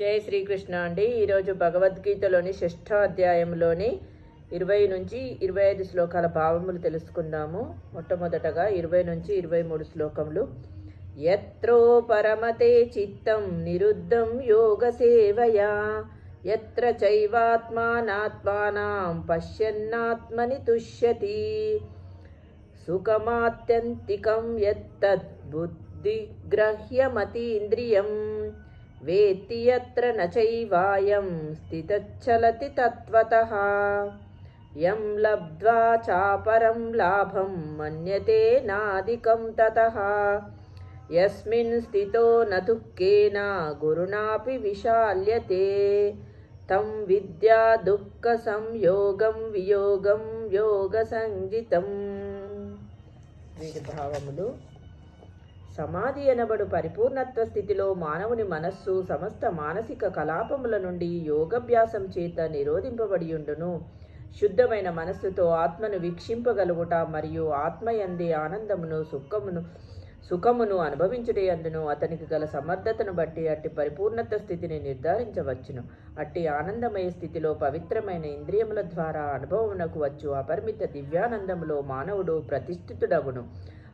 జై శ్రీకృష్ణ అండి. ఈరోజు భగవద్గీతలోని షష్ఠ అధ్యాయంలోని ఇరవై నుంచి ఇరవై ఐదు శ్లోకాల భావములు తెలుసుకుందాము. మొట్టమొదటగా ఇరవై నుంచి ఇరవై మూడు శ్లోకములు. ఎత్రో పరమతే చిత్తం నిరుద్ధం యోగ సేవయా. ఎత్ర చైవాత్మానాత్మానాం పశ్యన్నాత్మని తుష్యతి. సుఖమాత్యంతికం యత్తద్ బుద్ధిగ్రహ్యమతీంద్రియం వేత్తి యత్ర న స్థితచ్చలతి తత్వత. యం లబ్ధ్వా చాపరం లాభం మన్యతే నాదికం తత. యస్మిన్ స్థితో న దుఃఖేన గురుణాపి విశాల్యతే. తం విద్యా దుఃఖ సంయోగం వియోగం యోగ సంజితం. వీటి భావములు సమాధి అనబడు పరిపూర్ణత్వ స్థితిలో మానవుని మనస్సు సమస్త మానసిక కలాపముల నుండి యోగభ్యాసం చేత నిరోధింపబడి ఉండును శుద్ధమైన మనస్సుతో ఆత్మను వీక్షింపగలుగుట మరియు ఆత్మయందే ఆనందమును సుఖమును సుఖమును అనుభవించుటే అందును అతనికి గల సమర్థతను బట్టి అట్టి పరిపూర్ణత స్థితిని నిర్ధారించవచ్చును. అట్టి ఆనందమయ స్థితిలో పవిత్రమైన ఇంద్రియముల ద్వారా అనుభవమునకు వచ్చు అపరిమిత దివ్యానందములో మానవుడు ప్రతిష్ఠితుడగును.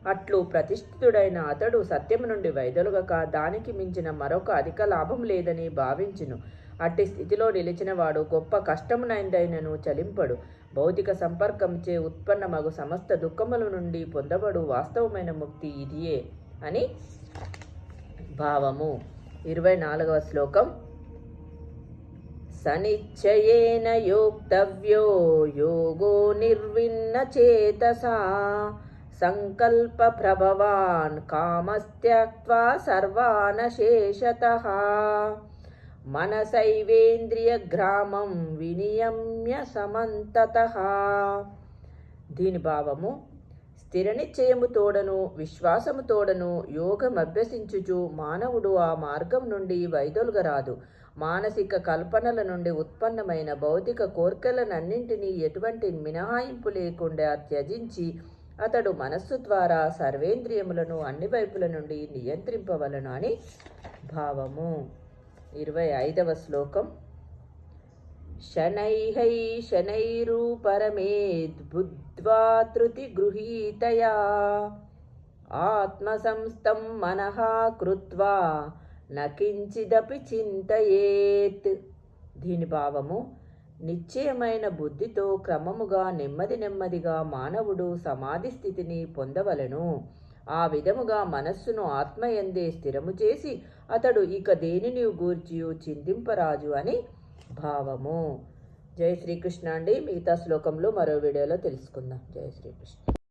అట్లు ప్రతిష్ఠితుడైన అతడు సత్యము నుండి వైదొలగక దానికి మించిన మరొక అధిక లాభం లేదని భావించును. అట్టి స్థితిలో నిలిచిన వాడు గొప్ప కష్టమునైందైనను చలింపడు. భౌతిక సంపర్కంచే ఉత్పన్నమగు సమస్త దుఃఖముల నుండి పొందబడు వాస్తవమైన ముక్తి ఇదియే అని భావము. ఇరవై నాలుగవ శ్లోకం. సనిశ్చయేన యోక్తవ్యో యోగో నిర్విన్న చేతసా సంకల్ప ప్రభవాన్ కామస్త్యక్వా సర్వానశేషతః. మనసైవేంద్రియ గ్రామం వినియమ్య సమంతత. దీని భావము స్థిర నిశ్చయము తోడను విశ్వాసము తోడను యోగం అభ్యసించుచు మానవుడు ఆ మార్గం నుండి వైదొలగరాదు. మానసిక కల్పనల నుండి ఉత్పన్నమైన భౌతిక కోర్కెలనన్నింటినీ ఎటువంటి మినహాయింపు లేకుండా త్యజించి అతడు మనస్సు ద్వారా సర్వేంద్రియములను అన్ని వైపుల నుండి నియంత్రింపవలను అని భావము. ఇరవై ఐదవ శ్లోకం. శనైహై శనైరూపరమేద్ బుద్ధ్వా తృతి గృహీతయా. ఆత్మసంస్థం మనః కృత్వా నకించిదపి చింతయేత్. దీని భావము నిశ్చయమైన బుద్ధితో క్రమముగా నెమ్మది నెమ్మదిగా మానవుడు సమాధి స్థితిని పొందవలను. ఆ విధముగా మనస్సును ఆత్మయందే స్థిరము చేసి అతడు ఇక దేనిని గూర్చి చింతింపరాజు అని భావము. జై శ్రీకృష్ణ అండి. మిగతా శ్లోకంలో మరో వీడియోలో తెలుసుకుందాం. జై శ్రీకృష్ణ.